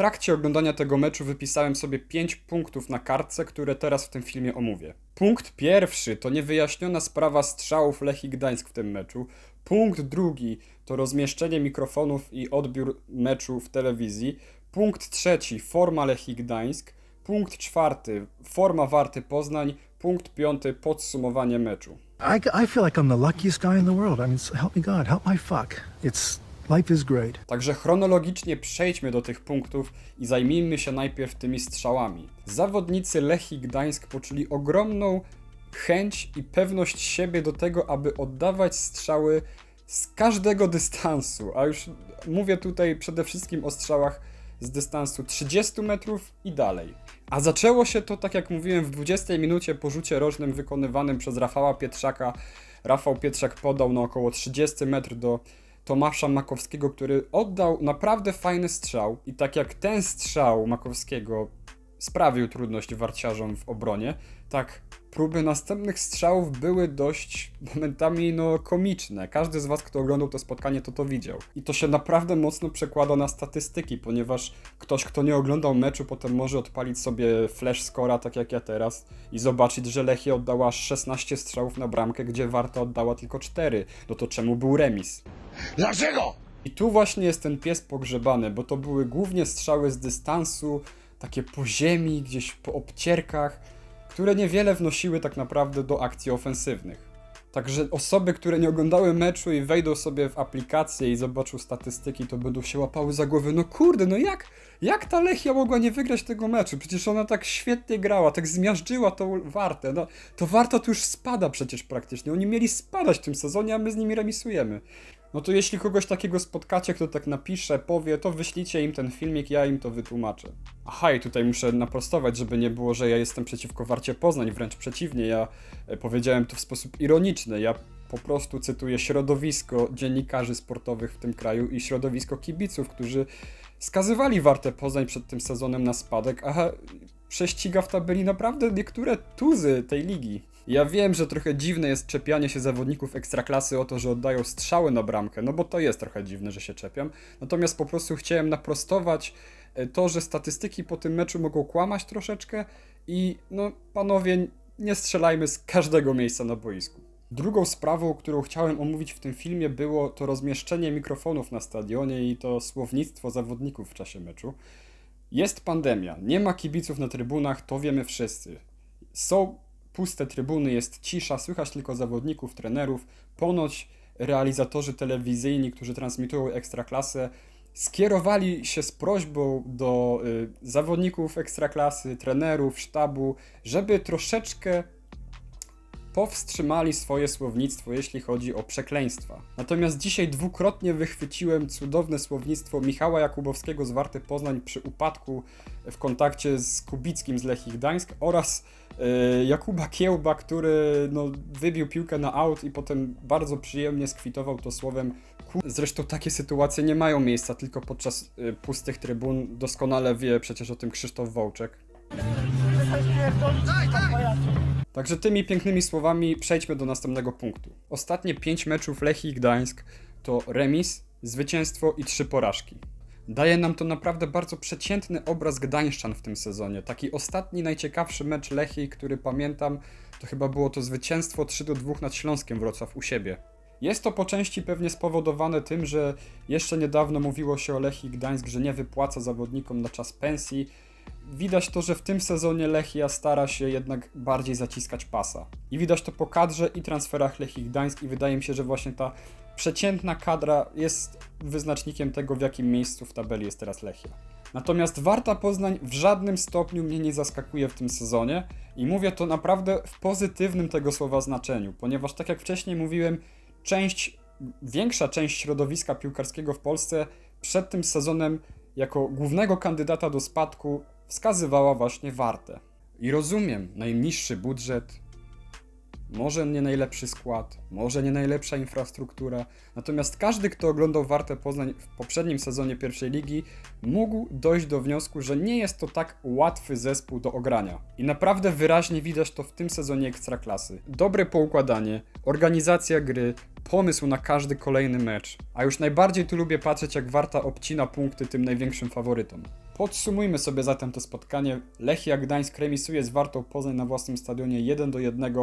trakcie oglądania tego meczu wypisałem sobie 5 punktów na kartce, które teraz w tym filmie omówię. Punkt pierwszy to niewyjaśniona sprawa strzałów Lechii Gdańsk w tym meczu. Punkt drugi to rozmieszczenie mikrofonów i odbiór meczu w telewizji. Punkt trzeci forma Lechii Gdańsk. Punkt czwarty forma Warty Poznań. Punkt piąty podsumowanie meczu. I, I feel like I'm the luckiest guy in the world. I mean, help me God, help my fuck. It's life is great. Także chronologicznie przejdźmy do tych punktów i zajmijmy się najpierw tymi strzałami. Zawodnicy Lechii Gdańsk poczuli ogromną chęć i pewność siebie do tego, aby oddawać strzały z każdego dystansu, a już mówię tutaj przede wszystkim o strzałach z dystansu 30 metrów i dalej. A zaczęło się to, tak jak mówiłem, w 20 minucie po rzucie rożnym wykonywanym przez Rafała Pietrzaka. Rafał Pietrzak podał na około 30 metr do Tomasza Makowskiego, który oddał naprawdę fajny strzał. I tak jak ten strzał Makowskiego sprawił trudność warciarzom w obronie, tak próby następnych strzałów były dość momentami no komiczne. Każdy z was, kto oglądał to spotkanie, to to widział. I to się naprawdę mocno przekłada na statystyki, ponieważ ktoś, kto nie oglądał meczu, potem może odpalić sobie flash scora, tak jak ja teraz, i zobaczyć, że Lechia oddała aż 16 strzałów na bramkę, gdzie Warta oddała tylko 4. No to czemu był remis? Dlaczego? I tu właśnie jest ten pies pogrzebany, bo to były głównie strzały z dystansu, takie po ziemi, gdzieś po obcierkach, które niewiele wnosiły tak naprawdę do akcji ofensywnych. Także osoby, które nie oglądały meczu i wejdą sobie w aplikację i zobaczą statystyki, to będą się łapały za głowę. No kurde, no jak, jak ta Lechia mogła nie wygrać tego meczu? Przecież ona tak świetnie grała, tak zmiażdżyła tą Wartę. No, to Warta tu już spada przecież praktycznie. Oni mieli spadać w tym sezonie, a my z nimi remisujemy. No to jeśli kogoś takiego spotkacie, kto tak napisze, powie, to wyślijcie im ten filmik, ja im to wytłumaczę. Aha, i tutaj muszę naprostować, żeby nie było, że ja jestem przeciwko Warcie Poznań, wręcz przeciwnie, ja e, powiedziałem to w sposób ironiczny, ja po prostu cytuję środowisko dziennikarzy sportowych w tym kraju i środowisko kibiców, którzy skazywali Wartę Poznań przed tym sezonem na spadek, a prześciga w tabeli naprawdę niektóre tuzy tej ligi. Ja wiem, że trochę dziwne jest czepianie się zawodników ekstraklasy o to, że oddają strzały na bramkę, no bo to jest trochę dziwne, że się czepiam. Natomiast po prostu chciałem naprostować e, to, że statystyki po tym meczu mogą kłamać troszeczkę i no panowie, nie strzelajmy z każdego miejsca na boisku. Drugą sprawą, którą chciałem omówić w tym filmie, było to rozmieszczenie mikrofonów na stadionie i to słownictwo zawodników w czasie meczu. Jest pandemia, nie ma kibiców na trybunach, to wiemy wszyscy. Są puste trybuny, jest cisza, słychać tylko zawodników, trenerów. Ponoć realizatorzy telewizyjni, którzy transmitują ekstraklasę, skierowali się z prośbą do y, zawodników ekstraklasy, trenerów, sztabu, żeby troszeczkę powstrzymali swoje słownictwo, jeśli chodzi o przekleństwa. Natomiast dzisiaj dwukrotnie wychwyciłem cudowne słownictwo Michała Jakubowskiego z Warty Poznań przy upadku w kontakcie z Kubickim z Lechii Gdańsk oraz Jakuba Kiełba, który no, wybił piłkę na aut i potem bardzo przyjemnie skwitował to słowem. Zresztą takie sytuacje nie mają miejsca tylko podczas e, pustych trybun. Doskonale wie przecież o tym Krzysztof Wołczek. Także tymi pięknymi słowami przejdźmy do następnego punktu. Ostatnie 5 meczów Lechii Gdańsk to remis, zwycięstwo i 3 porażki. Daje nam to naprawdę bardzo przeciętny obraz Gdańszczan w tym sezonie. Taki ostatni, najciekawszy mecz Lechii, który pamiętam, to chyba było to zwycięstwo 3 do 2 nad Śląskiem Wrocław u siebie. Jest to po części pewnie spowodowane tym, że jeszcze niedawno mówiło się o Lechii Gdańsk, że nie wypłaca zawodnikom na czas pensji, widać to, że w tym sezonie Lechia stara się jednak bardziej zaciskać pasa. I widać to po kadrze i transferach Lechii Gdańsk i wydaje mi się, że właśnie ta przeciętna kadra jest wyznacznikiem tego, w jakim miejscu w tabeli jest teraz Lechia. Natomiast Warta Poznań w żadnym stopniu mnie nie zaskakuje w tym sezonie i mówię to naprawdę w pozytywnym tego słowa znaczeniu, ponieważ tak jak wcześniej mówiłem, część, większa część środowiska piłkarskiego w Polsce przed tym sezonem jako głównego kandydata do spadku wskazywała właśnie Wartę. I rozumiem, najniższy budżet, może nie najlepszy skład, może nie najlepsza infrastruktura, natomiast każdy, kto oglądał Wartę Poznań w poprzednim sezonie pierwszej ligi, mógł dojść do wniosku, że nie jest to tak łatwy zespół do ogrania. I naprawdę wyraźnie widać to w tym sezonie Ekstraklasy. Dobre poukładanie, organizacja gry, pomysł na każdy kolejny mecz. A już najbardziej tu lubię patrzeć, jak Warta obcina punkty tym największym faworytom. Podsumujmy sobie zatem to spotkanie. Lechia Gdańsk remisuje z Wartą Poznań na własnym stadionie 1 do 1.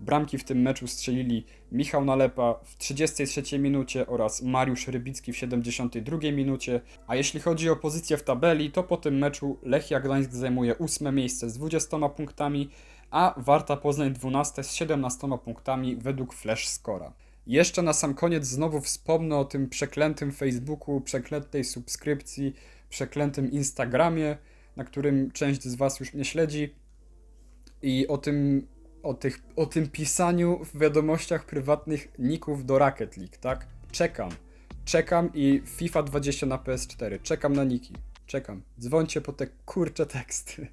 Bramki w tym meczu strzelili Michał Nalepa w 33 minucie oraz Mariusz Rybicki w 72 minucie. A jeśli chodzi o pozycję w tabeli, to po tym meczu Lechia Gdańsk zajmuje 8 miejsce z 20 punktami, a Warta Poznań 12 z 17 punktami według Flash Scora. Jeszcze na sam koniec znowu wspomnę o tym przeklętym Facebooku, przeklętej subskrypcji, przeklętym Instagramie, na którym część z Was już mnie śledzi i o tym, o, tych, o tym pisaniu w wiadomościach prywatnych ników do Rocket League, tak? Czekam. Czekam i FIFA 20 na PS4. Czekam na niki. Czekam. Dzwońcie po te kurcze teksty.